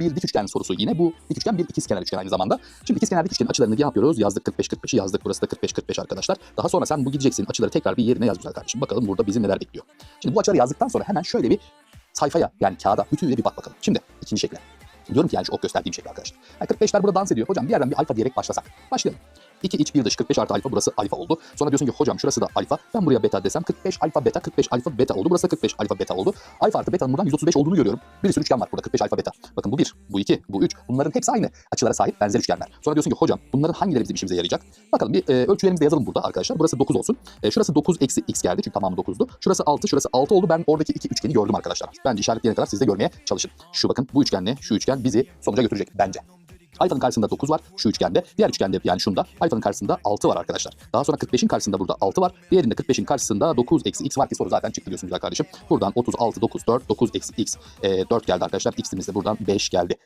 Bir dik üçgen sorusu yine. Bu dik üçgen bir ikizkenar üçgen aynı zamanda. Şimdi ikizkenar dik üçgenin açılarını ne yapıyoruz? Yazdık 45 45'i yazdık. Burası da 45 45 arkadaşlar. Daha sonra sen bu gideceksin. Açıları tekrar bir yerine yaz güzel kardeşim. Bakalım burada bizi neler bekliyor. Şimdi bu açıları yazdıktan sonra hemen şöyle bir sayfaya yani kağıda bütünüyle bir bak bakalım. Şimdi ikinci şekle. Diyorum ki yani şu ok gösterdiğim şekli arkadaşlar. Yani 45'ler burada dans ediyor. Hocam bir yerden bir alfa diyerek başlasak. Başlayalım. 2 iç 1 dış 45 artı alfa burası alfa oldu. Sonra diyorsun ki hocam şurası da alfa. Ben buraya beta desem 45 alfa beta 45 alfa beta oldu. Burası da 45 alfa beta oldu. Alfa artı beta'nın buradan 135 olduğunu görüyorum. Bir sürü üçgen var burada 45 alfa beta. Bakın bu 1, bu 2, bu 3. Bunların hepsi aynı açılara sahip benzer üçgenler. Sonra diyorsun ki hocam bunların hangileri bizim işimize yarayacak? Bakalım bir e, ölçülerimizi de yazalım burada arkadaşlar. Burası 9 olsun. E, şurası 9 eksi x geldi çünkü tamamı 9'du. Şurası 6, şurası 6 oldu. Ben oradaki iki üçgeni gördüm arkadaşlar. Bence işaretleyene kadar siz de görmeye çalışın. Şu bakın bu üçgenle şu üçgen bizi sonuca götürecek bence. Alfa'nın karşısında 9 var şu üçgende. Diğer üçgende yani şunda alfanın karşısında 6 var arkadaşlar. Daha sonra 45'in karşısında burada 6 var. Diğerinde 45'in karşısında 9 eksi x var ki soru zaten çıktı diyorsun güzel kardeşim. Buradan 36, 9, 4, 9 eksi x. E, 4 geldi arkadaşlar. X'imiz de buradan 5 geldi.